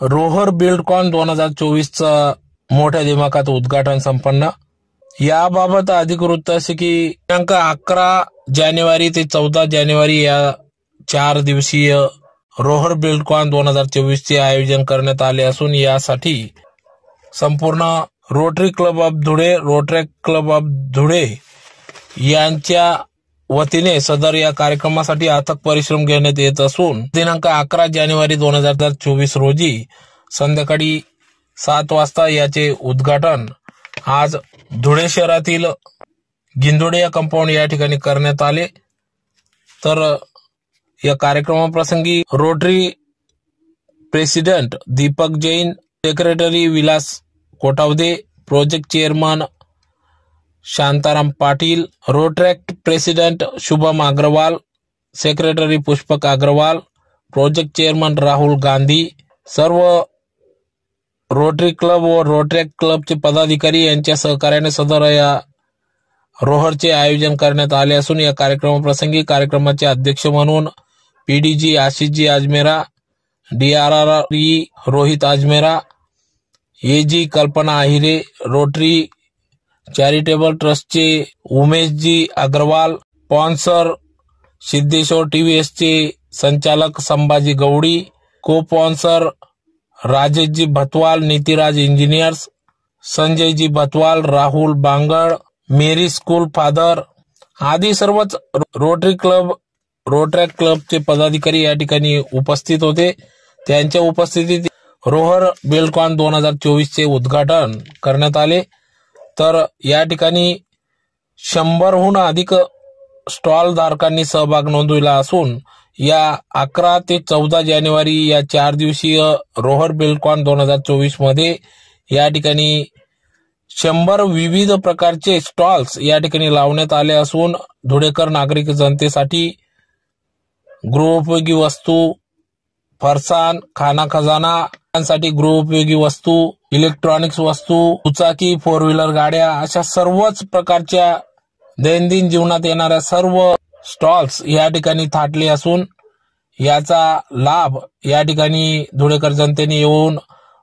रोहर बिल्डकॉन दोन हजार चोवीसचं मोठ्या दिमाखात उद्घाटन संपन्न. याबाबत अधिक वृत्त असे की दिनांक अकरा जानेवारी ते चौदा जानेवारी या चार दिवसीय रोहर बिल्डकॉन दोन हजार चोवीस चे आयोजन करण्यात आले असून यासाठी संपूर्ण Rotary club of Dhule Rotary club of Dhule यांच्या वतीने सदर या कार्यक्रमासाठी अथक परिश्रम घेण्यात येत असून दिनांक अकरा जानेवारी दोन हजार चोवीस रोजी संध्याकाळी सात वाजता याचे उद्घाटन आज धुळे शहरातील गिंदोडे या कंपाऊंड या ठिकाणी करण्यात आले. तर या कार्यक्रमाप्रसंगी Rotary president Deepak Jain secretary Vilas Kotawade project chairman Shantaram Patil Rotaract president Shubham Agarwal secretary Pushpak Agarwal project chairman Rahul Gandhi सर्व रोटरी क्लब व रोट्रॅक क्लबचे पदाधिकारी यांच्या सहकार्याने सदर या रोहरचे आयोजन करण्यात आले असून या कार्यक्रमाप्रसंगी कार्यक्रमाचे अध्यक्ष म्हणून PDG Ashishji Ajmera D R R E Rohit Ajmera AG Kalpana Ahire Rotary charitable ट्रस्टचे उमेशजी अग्रवाल स्पॉन्सर सिद्धेश्वर टीव्हीएसचे संचालक Sambhaji Gawadi co sponsor Rajeshji Bhatwal Nitiraj engineers Sanjayji Bhatwal Rahul Bangad Mary school father आदी सर्वच रोटरी क्लब रोटरॅक क्लबचे पदाधिकारी या ठिकाणी उपस्थित होते. त्यांच्या उपस्थितीत रोहर बिल्डकॉन दोन हजार चोवीसचे उद्घाटन करण्यात आले. तर या ठिकाणी शंभरहून अधिक स्टॉल धारकांनी सहभाग नोंदविला असून या अकरा ते चौदा जानेवारी या चार दिवसीय रोहर बिल्डकॉन दोन हजार चोवीसमध्ये या ठिकाणी शंभर विविध प्रकारचे स्टॉल्स या ठिकाणी लावण्यात आले असून धुळेकर नागरिक जनतेसाठी गृहोपयोगी वस्तू फरसाण खाना खजाना साठी गृहोपयोगी वस्तू इलेक्ट्रॉनिक्स वस्तू दुचाकी फोर व्हीलर गाड्या अशा सर्वच प्रकारच्या दैनंदिन जीवनात येणाऱ्या सर्व स्टॉल्स या ठिकाणी थाटले असून याचा लाभ या ठिकाणी धुळेकर जनतेने येऊन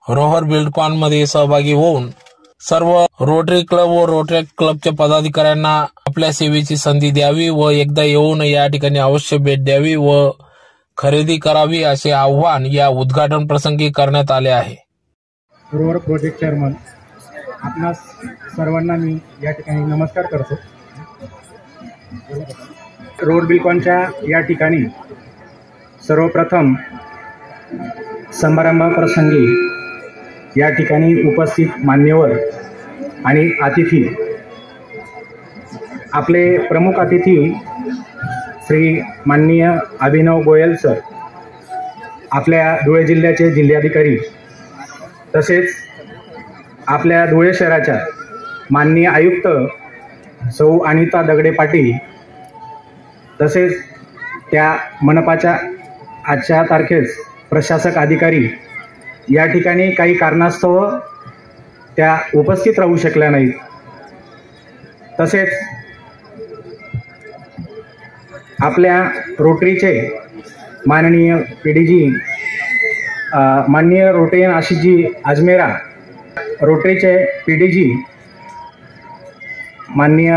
रोहर बिल्डकॉनमध्ये सहभागी होऊन सर्व रोटरी क्लब व रोटरी क्लबच्या पदाधिकाऱ्यांना आपल्या सेवेची संधी द्यावी व एकदा येऊन या ठिकाणी अवश्य भेट द्यावी व खरेदी करावी असे आव्हान या उद्घाटन प्रसंगी करण्यात आले आहे. रोवर प्रोजेक्ट चेअरमन आपणास सर्वांना मी या ठिकाणी नमस्कार करतो. रोड बिल्कॉनच्या या ठिकाणी सर्वप्रथम समारंभाप्रसंगी या ठिकाणी उपस्थित मान्यवर आणि अतिथी आपले प्रमुख अतिथी श्री माननीय अभिनव गोयल सर आपल्या धुळे जिल्ह्याचे जिल्हाधिकारी तसेच आपल्या धुळे शहराच्या माननीय आयुक्त सौ अनिता दगडे पाटील तसेच त्या मनपाच्या आजच्या तारखेस प्रशासक अधिकारी या ठिकाणी काही कारणास्तव त्या उपस्थित राहू शकल्या नाहीत. तसेच आपल्या रोटरीचे माननीय पीडीजी माननीय रोटेन आशिषजी अजमेरा रोटरीचे पीडीजी माननीय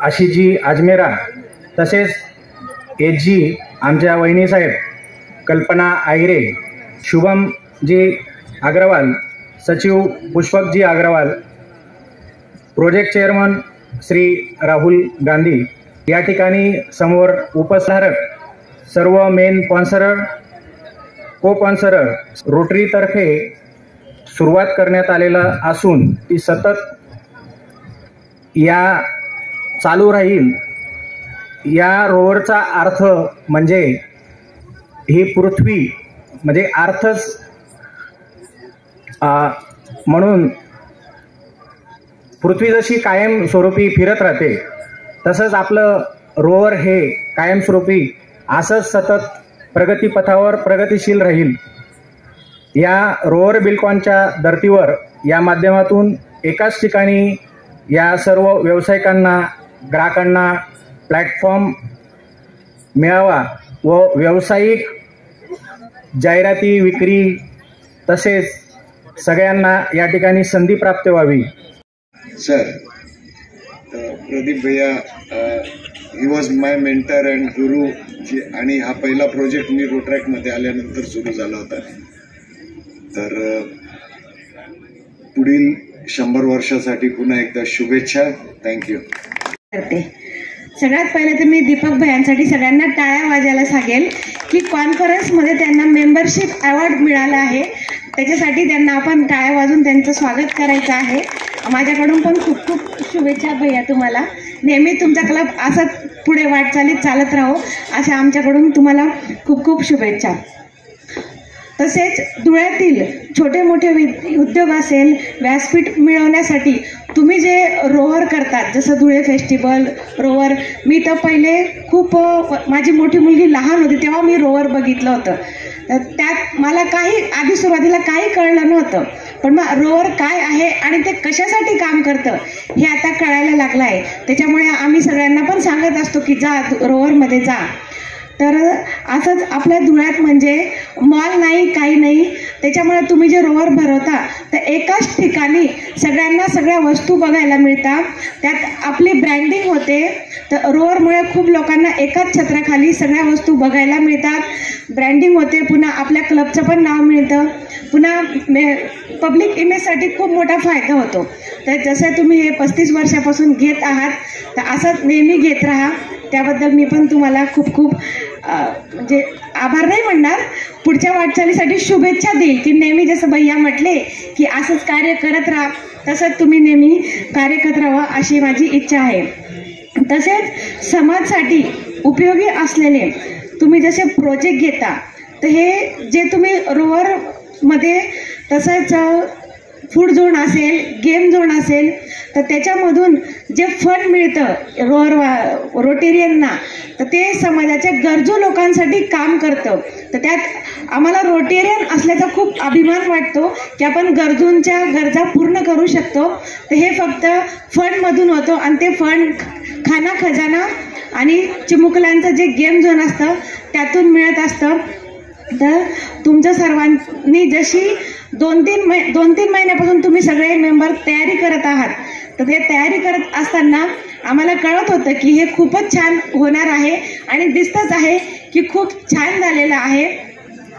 आशिषजी अजमेरा तसेच एच जी आमच्या वहिनीसाहेब कल्पना आहिरे शुभमजी अग्रवाल सचिव पुष्पकजी अग्रवाल प्रोजेक्ट चेअरमन श्री राहुल गांधी या ठिकाणी समोर उपसारक सर्व मेन स्पॉन्सरर को स्पॉन्सरर रोटरीतर्फे सुरुवात करण्यात आलेला असून ती सतत या चालू राहील. या रोवरचा अर्थ म्हणजे ही पृथ्वी म्हणजे अर्थच म्हणून पृथ्वी जशी कायमस्वरूपी फिरत राहते तसंच आपलं रोवर हे कायमस्वरूपी असंच सतत प्रगतीपथावर प्रगतिशील राहील. या रोवर बिल्कॉनच्या धर्तीवर या माध्यमातून एकाच ठिकाणी या सर्व व्यावसायिकांना ग्राहकांना प्लॅटफॉर्म मिळावा व व्यावसायिक जाहिराती विक्री तसेच सगळ्यांना या ठिकाणी संधी प्राप्त व्हावी. सर प्रदीप भैया he was my mentor and guru ji आणि हा पहिला प्रोजेक्ट मी रोट्रॅकमध्ये आल्यानंतर सुरू झाला होता. तर पुढील शंभर वर्षासाठी पुन्हा एकदा शुभेच्छा. थँक्यू करते. सगळ्यात पहिले तर मी दीपक भयांसाठी सगळ्यांना टाळ्या वाजायला सांगेल की कॉन्फरन्समध्ये त्यांना मेंबरशिप अवॉर्ड मिळाला आहे. त्याच्यासाठी त्यांना आपण टाळ्या वाजून त्यांचं स्वागत करायचं आहे. माझ्याकडून पण खूप खूप शुभेच्छा भैया तुम्हाला. नेहमी तुमचा क्लब असंच पुढे वाटचालीत चालत राहो. अशा आमच्याकडून तुम्हाला खूप खूप शुभेच्छा. तसेच धुळ्यातील छोटे मोठे वि- उद्योग असेल व्यासपीठ मिळवण्यासाठी तुम्ही जे रोवर करतात जसं धुळे फेस्टिवल रोवर मी तर पहिले खूप माझी मोठी मुलगी लहान होती तेव्हा मी रोवर बघितलं होतं. तर त्यात मला काही आधी सुरुवातीला काही कळलं नव्हतं. पण मग रोवर काय आहे आणि ते कशासाठी काम करतं हे आता कळायला लागलं आहे त्याच्यामुळे आम्ही सगळ्यांना पण सांगत असतो की जा रोवरमध्ये जा. तर असंच आपल्या धुळ्यात म्हणजे मॉल नाही काही नाही त्याच्यामुळे तुम्ही जे रोवर भरवता तर एकाच ठिकाणी सगळ्यांना सगळ्या वस्तू बघायला मिळतात त्यात आपली ब्रँडिंग होते तर रोवरमुळे खूप लोकांना एकाच छत्राखाली सगळ्या वस्तू बघायला मिळतात. ब्रँडिंग होते पुन्हा आपल्या क्लबचं पण नाव मिळतं. पुन्हा मे पब्लिक इमेजसाठी खूप मोठा फायदा होतो. तर जसं तुम्ही हे पस्तीस वर्षापासून घेत आहात तर असंच नेहमी घेत राहा. त्याबद्दल मी पण तुम्हाला खूप खूप म्हणजे आभार नाही म्हणणार. पुढच्या वाटचालीसाठी शुभेच्छा देईल की नेहमी जसं भैया म्हटले की असंच कार्य करत राहा. तसंच तुम्ही नेहमी कार्य करत राहा अशी माझी इच्छा आहे. तसेच समाजसाठी उपयोगी असलेले तुम्ही जसे प्रोजेक्ट घेता तर हे जे तुम्ही रोवर मध्ये तसंच फूड झोन असेल गेम झोन असेल तर त्याच्यामधून जे फंड मिळतं रोअर रोटेरियनना तर ते समाजाच्या गरजू लोकांसाठी काम करतं. तर त्यात आम्हाला रोटेरियन असल्याचा खूप अभिमान वाटतो की आपण गरजूंच्या गरजा पूर्ण करू शकतो. तर हे फक्त फंडमधून होतं आणि ते फंड खाना खजाना आणि चिमुकल्यांचं जे गेम झोन असतं त्यातून मिळत असतं. तर तुमच्या सर्वांनी जशी दोन तीन मै दोन तीन महिन्यापासून तुम्ही सगळे मेंबर तयारी करत आहात तर ते तयारी करत असताना आम्हाला कळत होतं की हे खूपच छान होणार आहे आणि दिसतच आहे की खूप छान झालेलं आहे.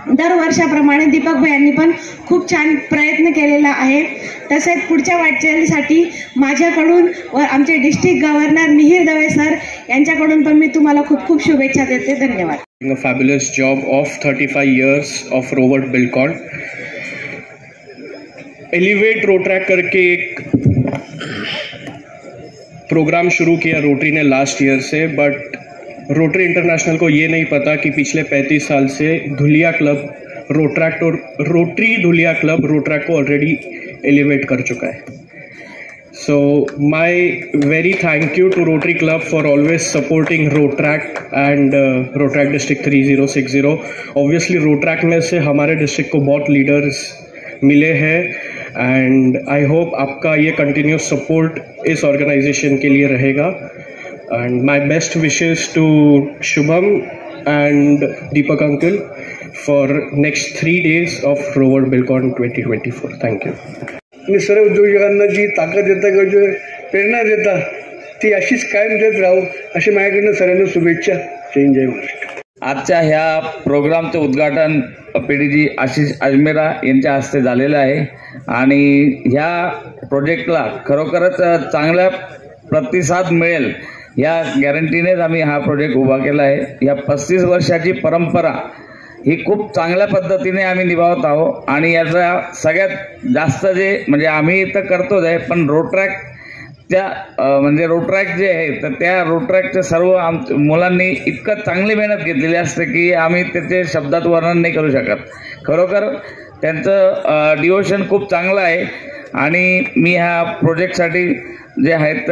दरवर्षाप्रमाणे दीपक भयांनी पण खूप छान प्रयत्न केलेला आहे. तसेच पुढच्या वाटचालीसाठी माझ्याकडून व आमचे district governor Mihir Dave sir यांच्याकडून पण मी तुम्हाला खूप खूप शुभेच्छा देते. धन्यवाद. A fabulous job of 35 years of Rover Bilcon. Elevate Rotaract करके एक प्रोग्राम शुरू किया रोटरी ने लास्ट ईयर से बट रोटरी इंटरनेशनल को ये नहीं पता कि पिछले 35 साल से धुलिया क्लब रोट्रैक्ट और रोटरी धुलिया क्लब रोट्रैक को ऑलरेडी एलिवेट कर चुका है So my very thank you to Rotary Club for always supporting Rotrack and uh, Rotrack District 3060. Obviously Rotrack में से हमारे डिस्ट्रिक्ट को बहुत लीडर्स मिले हैं एंड आई होप आपका ये कंटिन्यूस सपोर्ट इस ऑर्गेनाइजेशन के लिए रहेगा. And my best wishes to Shubham and Deepak uncle for next three days of Rover Bilcon 2024 thank you आणि सर्व उद्योजकांना जी ताकद देता किंवा जी प्रेरणा देता ती अशीच कायम देत राहू अशी माझ्याकडनं सर्वांना शुभेच्छा. जय हिंद, जय महाराष्ट्र. आजच्या ह्या प्रोग्रामचं उद्घाटन पीडीजी आशिष अजमेरा यांच्या हस्ते झालेलं आहे. आणि ह्या प्रोजेक्टला खरोखरच चांगला प्रतिसाद मिळेल या गॅरंटीनेच आम्ही हा प्रोजेक्ट उभा केला आहे. या पस्तीस वर्षाची परंपरा ही खूप चांगल्या पद्धतीने आम्ही निभावत आहोत आणि याचा सगळ्यात जास्त जे म्हणजे आम्ही तर करतोच आहे पण रोट्रॅक त्या म्हणजे रोट्रॅक जे आहे तर त्या रोट्रॅकच्या सर्व आम मुलांनी इतकं चांगली मेहनत घेतलेली असते की आम्ही त्याचे शब्दात वर्णन नाही करू शकत. खरोखर त्यांचं डिवोशन खूप चांगलं आहे. आणि मी ह्या प्रोजेक्टसाठी जे आहेत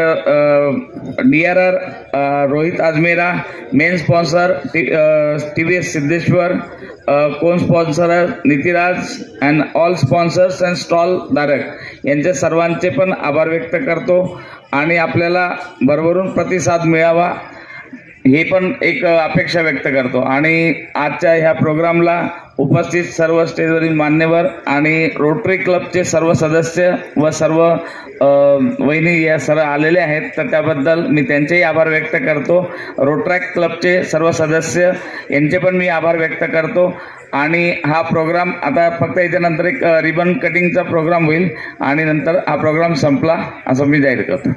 D R R Rohit Ajmera main sponsor T V S Siddheshwar co sponsor Nitiraj and all sponsors and stall धारक यांच्या सर्वांचे पण आभार व्यक्त करतो. आणि आपल्याला भरभरून प्रतिसाद मिळावा ही पण एक अपेक्षा व्यक्त करतो. आणि आजच्या ह्या प्रोग्रामला उपस्थित सर्व स्टेजवरील मान्यवर आणि रोटरी क्लबचे सर्व सदस्य व सर्व वहिनी या सर्व आलेले आहेत. तर त्याबद्दल मी त्यांचेही आभार व्यक्त करतो. रोटरॅक क्लबचे सर्व सदस्य यांचे पण मी आभार व्यक्त करतो. आणि हा प्रोग्राम आता फक्त याच्यानंतर एक रिबन कटिंगचा प्रोग्राम होईल आणि नंतर हा प्रोग्राम संपला असं मी जाहीर करतो.